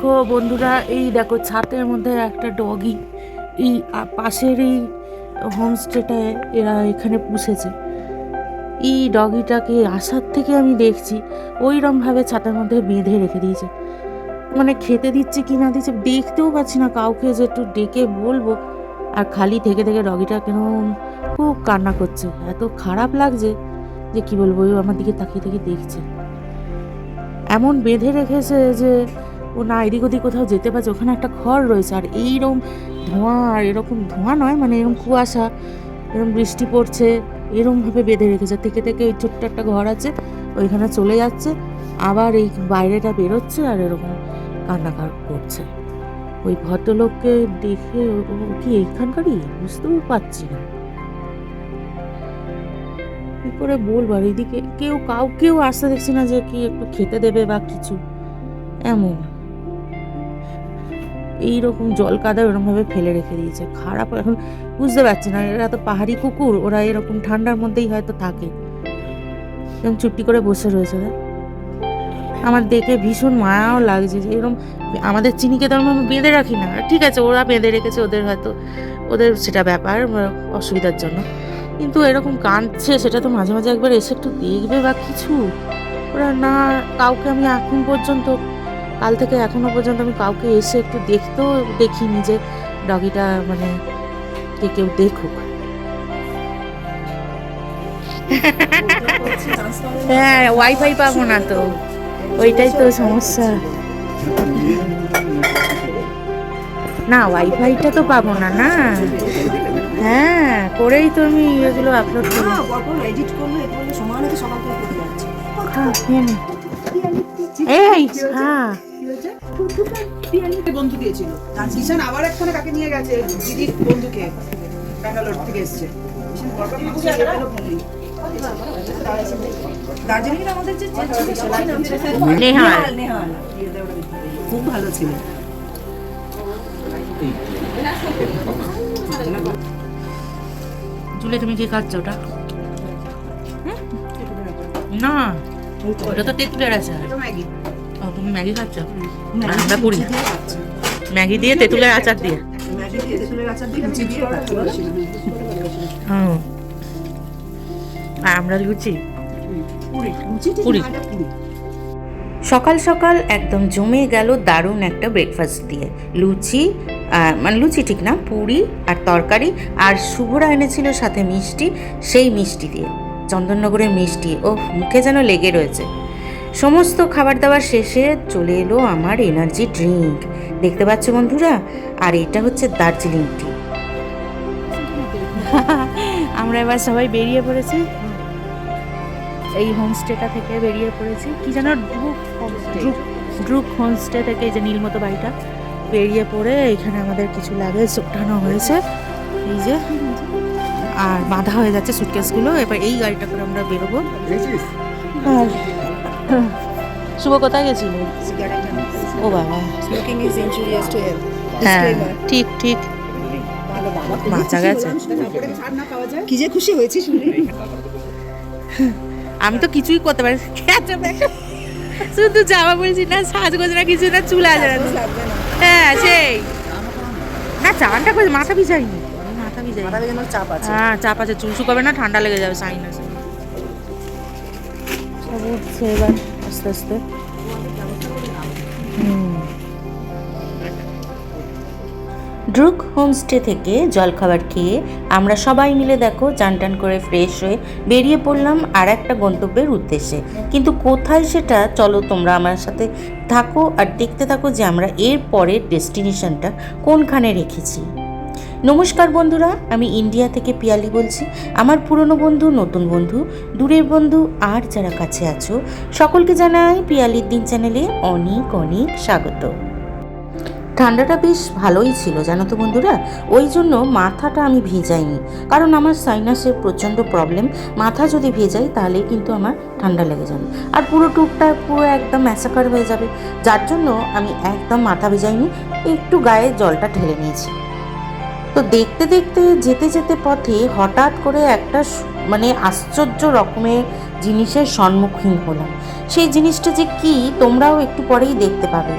দেখো বন্ধুরা, এই দেখো ছাতের মধ্যে একটা ডগি এই পাশের এই হোমস্টেটায় এরা এখানে পুষেছে। এই ডগিটাকে আসার থেকে আমি দেখছি, ওইরমভাবে ছাতার মধ্যে বেঁধে রেখে দিয়েছে। মানে খেতে দিচ্ছে কি না দিচ্ছে দেখতেও পাচ্ছি না কাউকে যে একটু ডেকে বলব। আর খালি থেকে থেকে ডগিটা কেন খুব কান্না করছে। এত খারাপ লাগছে যে কি বলব আমার দিকে তাকিয়ে তাকিয়ে দেখছে। এমন বেঁধে রেখেছে যে ও না, এদিক ওদিক কোথাও যেতে পারছে, ওখানে একটা ঘর রয়েছে, আর এইরকম ধোঁয়া আর এরকম ধোঁয়া নয় মানে এরকম কুয়াশা, এরকম বৃষ্টি পড়ছে, এরমভাবে বেঁধে রেখেছে থেকে থেকে ওই ছোট্ট একটা ঘর আছে, ওইখানে চলে যাচ্ছে, আবার এই বাইরেটা বেরোচ্ছে, আর এরকম কান্নাকার করছে। ওই ভদ্রলোককে দেখে কি এইখানকারই? বুঝতেও পারছি না। কি করে বলব, আর এদিকে কেউ কাউকেও আসতে দেখছি না যে কি একটু খেতে দেবে বা কিছু, এমন। এইরকম জল কাদা ওরকম ভাবে ফেলে রেখে দিয়েছে। খারাপ এখন বুঝতে পারছি না, এরা তো পাহাড়ি কুকুর, ওরা এরকম ঠান্ডার মধ্যেই হয়তো থাকে। এরকম চুপটি করে বসে রয়েছে দেখ। আমার দেখে ভীষণ মায়াও লাগছে যে এরকম আমাদের চিনিকে তো আমরা বেঁধে রাখি না। ঠিক আছে, ওরা বেঁধে রেখেছে, ওদের হয়তো, ওদের সেটা ব্যাপার অসুবিধার জন্য। কিন্তু এরকম কাঁদছে, সেটা তো মাঝে মাঝে একবার এসে একটু দেখবে বা কিছু। ওরা না, কাউকে আমি এখন পর্যন্ত কাল থেকে এখনও পর্যন্ত আমি কাউকে এসে একটু দেখতেও দেখিনি যে ডগিটা মানে কে কেউ দেখুক। হ্যাঁ ওয়াইফাই পাবো না তো। ওইটাই তো সমস্যা। না ওয়াইফাইটা তো পাবো না না। হ্যাঁ করেই তো আমি এগুলো আপলোড করি। হ্যাঁ, পরপর edit করলে, এ করলে সমান হতে সমান করে করতে যাচ্ছে। হ্যাঁ। এই হ্যাঁ। বন্ধু দিয়েছিল। জিশান আবার একখানে কাকে নিয়ে গেছে? দিদির বন্ধুকে ব্যাঙ্গালোর থেকে এসছে। আমাদের যে? নেহাল। নেহাল খুব ভালো ছিল। জুলে তুমি কি খাচ্ছ ওটা? হুম? না ওটা তো তেঁতুলের এটা ম্যাগি। তুমি ম্যাগি খাচ্ছ? আমরা পুরি ম্যাগি দিয়ে তেঁতুলের আচার দিয়ে। ম্যাগি দিয়ে তেঁতুলের আচার দিয়ে আর আমরা লুচি। পুরি। না, সকাল সকাল একদম জমে গেল দারুণ একটা ব্রেকফাস্ট দিয়ে। লুচি আহ, মানে লুচি ঠিক না পুরি আর তরকারি আর শুভরা এনেছিল সাথে মিষ্টি সেই মিষ্টি দিয়ে। চন্দননগরের মিষ্টি। ও মুখে যেন লেগে রয়েছে। সমস্ত খাবার দাবার শেষে চলে এলো আমার এনার্জি ড্রিঙ্ক দেখতে পাচ্ছ বন্ধুরা? আর এটা হচ্ছে দার্জিলিং টি আমরা এবার সবাই বেরিয়ে পড়েছি। এই হোমস্টেটা থেকে বেরিয়ে পড়েছি। কি যেন ড্রুপ ড্রুপ। ড্রুপ হোমস্টে থেকে এই যে নীলমতো বাড়িটা বেরিয়ে পড়ে এখানে আমাদের কিছু লাগেজ ওঠানো হয়েছে। এই যে আর বাঁধা হয়ে যাচ্ছে সুটকেসগুলো এবার এই গাড়িটা করে আমরা বেরোবো। আর শুভ কোথায় গেছিল? ও বাবা। Smoking is injurious to health হ্যাঁ ঠিক ঠিক। বাঁচা গেছে। কি যে খুশি হয়েছি শুনে। আমি তো কিছুই করতে পারি দেখো। শুধু জামা বলছি না সাজগোজ না কিছু না চুল আছে না। হ্যাঁ সেই। না চানটা করে মাথা ভিজাইনি। মাথা ভিজাই মাথা বেজানোর চাপ আছে। হ্যাঁ চাপ আছে। চুল শুকাবে না ঠান্ডা লেগে যাবে সাইন আছে। সব উঠছে এবার আস্তে আস্তে। ড্রুক হোমস্টে থেকে জলখাবার খেয়ে আমরা সবাই মিলে দেখো, চান টান করে ফ্রেশ হয়ে বেরিয়ে পড়লাম আর একটা গন্তব্যের উদ্দেশ্যে। কিন্তু কোথায় সেটা চলো তোমরা আমার সাথে থাকো আর দেখতে থাকো যে আমরা এর পরের ডেস্টিনেশনটা কোনখানে রেখেছি। নমস্কার বন্ধুরা, আমি ইন্ডিয়া থেকে পিয়ালি বলছি। আমার পুরনো বন্ধু, নতুন বন্ধু, দূরের বন্ধু আর যারা কাছে আছো, সকলকে জানাই পিয়ালির দিন চ্যানেলে অনেক অনেক স্বাগত। ঠান্ডাটা বেশ ভালোই ছিল, জানো তো বন্ধুরা? ওই জন্য মাথাটা আমি ভেজাইনি। কারণ আমার সাইনাসের প্রচণ্ড প্রবলেম মাথা যদি ভেজাই তাহলে কিন্তু আমার ঠান্ডা লেগে যাবে। আর পুরো টুকটা পুরো একদম ম্যাসাকার হয়ে যাবে। যার জন্য আমি একদম মাথা ভেজাইনি, একটু গায়ে জলটা ঢেলে নিয়েছি। তো দেখতে দেখতে যেতে যেতে পথে হঠাৎ করে একটা মানে আশ্চর্য রকমের জিনিসের সম্মুখীন হলাম। সেই জিনিসটা যে কি, তোমরাও একটু পরেই দেখতে পাবে।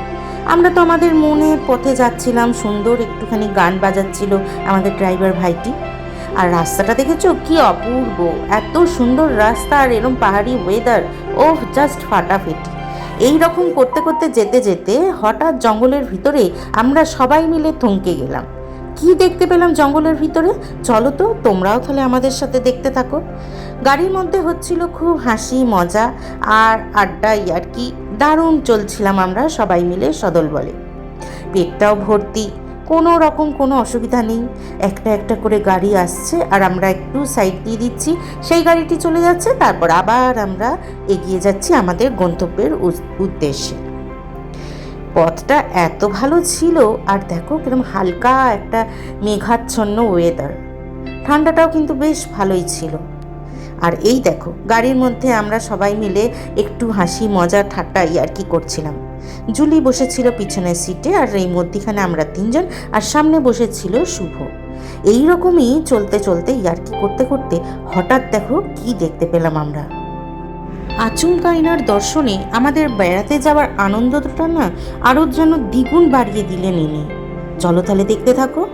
আমরা তো আমাদের মনে পথে যাচ্ছিলাম, সুন্দর একটুখানি গান বাজাচ্ছিল আমাদের ড্রাইভার ভাইটি। আর রাস্তাটা দেখেছ? কি অপূর্ব! এত সুন্দর রাস্তা আর এরম পাহাড়ি ওয়েদার ওহ জাস্ট ফাটাফেটি। এই রকম করতে করতে যেতে যেতে হঠাৎ জঙ্গলের ভিতরে আমরা সবাই মিলে থমকে গেলাম। কি দেখতে পেলাম জঙ্গলের ভিতরে? চলো তো, তোমরাও তাহলে আমাদের সাথে দেখতে থাকো। গাড়ির মধ্যে হচ্ছিল খুব হাসি, মজা আর আড্ডা আর কি। দারুণ চলছিলাম আমরা সবাই মিলে সদল বলে। পেটটাও ভর্তি, কোনো রকম কোনো অসুবিধা নেই। একটা একটা করে গাড়ি আসছে আর আমরা একটু সাইড দিয়ে দিচ্ছি। সেই গাড়িটি চলে যাচ্ছে, তারপর আবার আমরা এগিয়ে যাচ্ছি আমাদের গন্তব্যের উদ্দেশ্যে। পথটা এত ভালো ছিল, আর দেখো কীরকম হালকা একটা মেঘাচ্ছন্ন ওয়েদার ঠান্ডাটাও কিন্তু বেশ ভালোই ছিল। আর এই দেখো, গাড়ির মধ্যে আমরা সবাই মিলে একটু হাসি, মজা, ঠাট্টা আর কি করছিলাম। জুলি বসেছিল পিছনের সিটে আর এই মধ্যিখানে আমরা তিনজন, আর সামনে বসেছিল শুভ। এই রকমই চলতে চলতে ইয়ার্কি করতে করতে হঠাৎ দেখো কি দেখতে পেলাম আমরা। আচমকা এনার দর্শনে আমাদের বেড়াতে যাওয়ার আনন্দটা না আরও যেন দ্বিগুণ বাড়িয়ে দিলেন ইনি। চলো তাহলে দেখতে থাকো।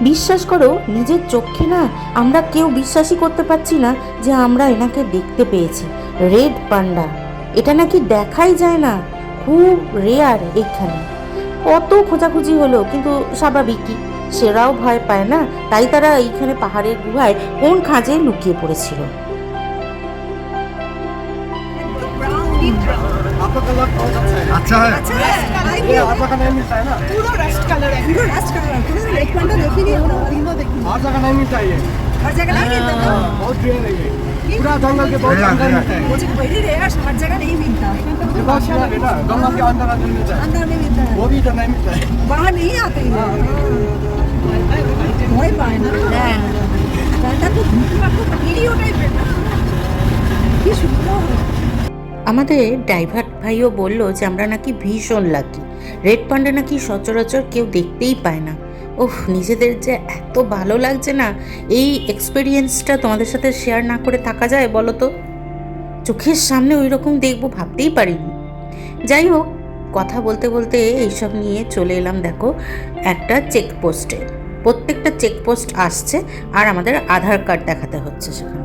বিশ্বাস করো, নিজের চোখে না আমরা কেউ বিশ্বাসই করতে পারছি না যে আমরা এনাকে দেখতে পেয়েছি। Red panda. এটা নাকি দেখাই যায় না। খুব রেয়ার এখানে। কত খোঁজাখুঁজি হলো, কিন্তু স্বাভাবিকই। সেরাও ভয় পায় না তাই তারা এইখানে পাহাড়ের গুহায় কোন খাঁজে লুকিয়ে পড়েছিল आपका कलर बहुत अच्छा है अच्छा है ये आपका कलर मिलता है ना পুরো রাস্ট কালার পুরো রাস্ট কালার কোনো রেড প্যান্টটা দেখিনি ওরা দিনও দেখিনি हर जगह नहीं मिलता ये हर जगह नहीं मिलता ना बहुत रेयर है ये पूरा जंगल के बहुत अंदर मिलता है मुझे वेरी रेयर हर जगह नहीं मिलता ये बहुत रेयर है बेटा जंगल के अंदर अंदर मिलता है अंदर में मिलता है वो भी इधर नहीं मिलता है बाहर नहीं आते हैं ভয় পায় না। হ্যাঁ। তো কি সুন্দর। আমাদের ড্রাইভার ভাইও বলল যে আমরা নাকি ভীষণ লাকি রেড পান্ডা নাকি সচরাচর কেউ দেখতেই পায় না। ওহ নিজেদের যে এত ভালো লাগছে না এই এক্সপিরিয়েন্সটা তোমাদের সাথে শেয়ার না করে থাকা যায় বলো তো? চোখের সামনে ওই রকম দেখব ভাবতেই পারিনি। যাই হোক কথা বলতে বলতে এইসব নিয়ে চলে এলাম দেখো একটা চেকপোস্টে প্রত্যেকটা চেকপোস্ট আসছে আর আমাদের আধার কার্ড দেখাতে হচ্ছে সেখানে।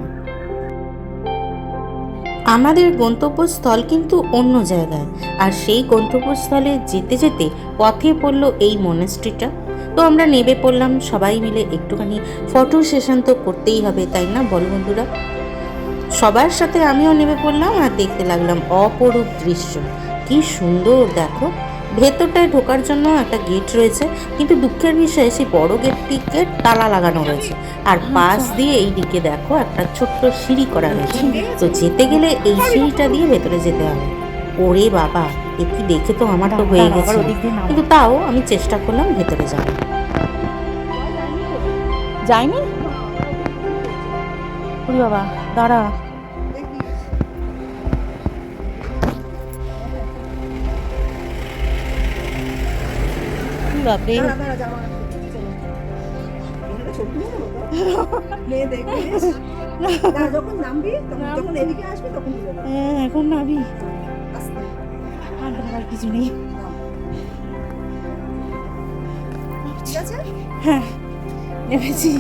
আমাদের গন্তব্যস্থল কিন্তু অন্য জায়গায়, আর সেই গন্তব্যস্থলে যেতে যেতে পথে পড়ল এই মনেস্ট্রিটা তো আমরা নেবে পড়লাম, সবাই মিলে একটুখানি ফটো সেশন তো করতেই হবে, তাই না? বল বন্ধুরা। সবার সাথে আমিও নেমে পড়লাম আর দেখতে লাগলাম অপরূপ দৃশ্য। কি সুন্দর, দেখো। ভেতরটায় ঢোকার জন্য একটা গেট রয়েছে, কিন্তু দুঃখের বিষয়ে সেই বড় গেটটিকে তালা লাগানো রয়েছে। আর পাশ দিয়ে এই দিকে দেখো একটা ছোট্ট সিঁড়ি করা রয়েছে। তো যেতে গেলে এই সিঁড়িটা দিয়ে ভেতরে যেতে হবে। ওরে বাবা, এ কি দেখে তো আমার তো হয়ে গেছে। কিন্তু তাও আমি চেষ্টা করলাম ভেতরে যাওয়ার। যাইনি? বাবা, দাঁড়া। হ্যাঁ এখন নাবি আর কিছু নেই। হ্যাঁ নেমেছি।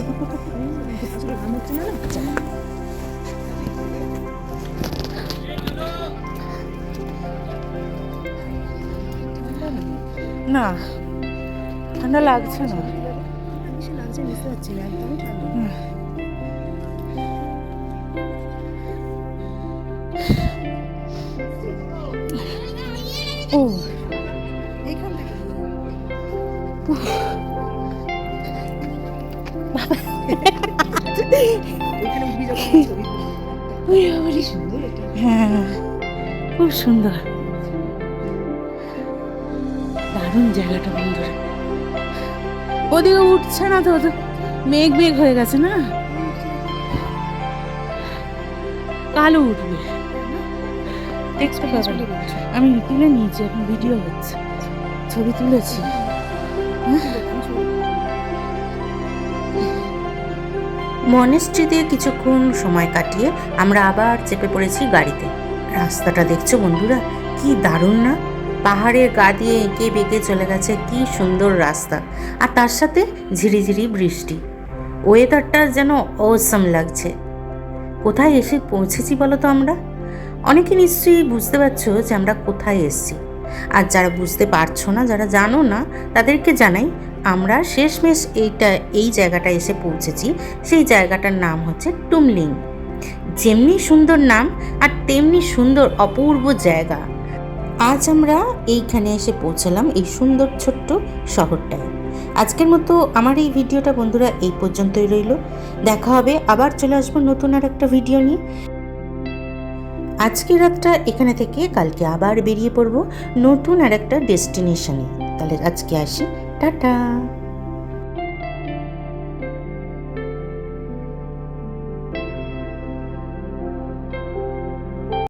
না ঠান্ডা লাগছে না? লাগছে বুঝতে পারছি না ঠান্ডা ও হ্যাঁ খুব সুন্দর। দারুণ জায়গাটা বন্ধুরা। ওদিকে উঠছে না তো মেঘ মেঘ হয়ে গেছে না? কালো উঠবে। আমি তুলে নিয়েছি, এখন ভিডিও হচ্ছে। ছবি তুলেছি। মনেস্ট্রিতে কিছুক্ষণ সময় কাটিয়ে আমরা আবার চেপে পড়েছি গাড়িতে। রাস্তাটা দেখছ বন্ধুরা? কি দারুণ না? পাহাড়ের গা দিয়ে এঁকে বেঁকে চলে গেছে কি সুন্দর রাস্তা। আর তার সাথে ঝিরিঝিরি বৃষ্টি। ওয়েদারটা যেন অসম লাগছে। কোথায় এসে পৌঁছেছি বলো তো আমরা? অনেকে নিশ্চয়ই বুঝতে পারছ যে আমরা কোথায় এসেছি। আর যারা বুঝতে পারছ না, যারা জানো না, তাদেরকে জানাই আমরা শেষমেশ এইটা, এই জায়গাটা এসে পৌঁছেছি। সেই জায়গাটার নাম হচ্ছে টুমলিং। যেমনি সুন্দর নাম আর তেমনি সুন্দর অপূর্ব জায়গা। আজ আমরা এইখানে এসে পৌঁছালাম এই সুন্দর ছোট্ট শহরটায়। আজকের মতো আমার এই ভিডিওটা বন্ধুরা এই পর্যন্তই রইল। দেখা হবে, আবার চলে আসব নতুন আর একটা ভিডিও নিয়ে। আজকের রাতটা এখানে থেকে কালকে আবার বেরিয়ে পড়ব নতুন আর একটা ডেস্টিনেশনে। তাহলে আজকে আসি। টাটা!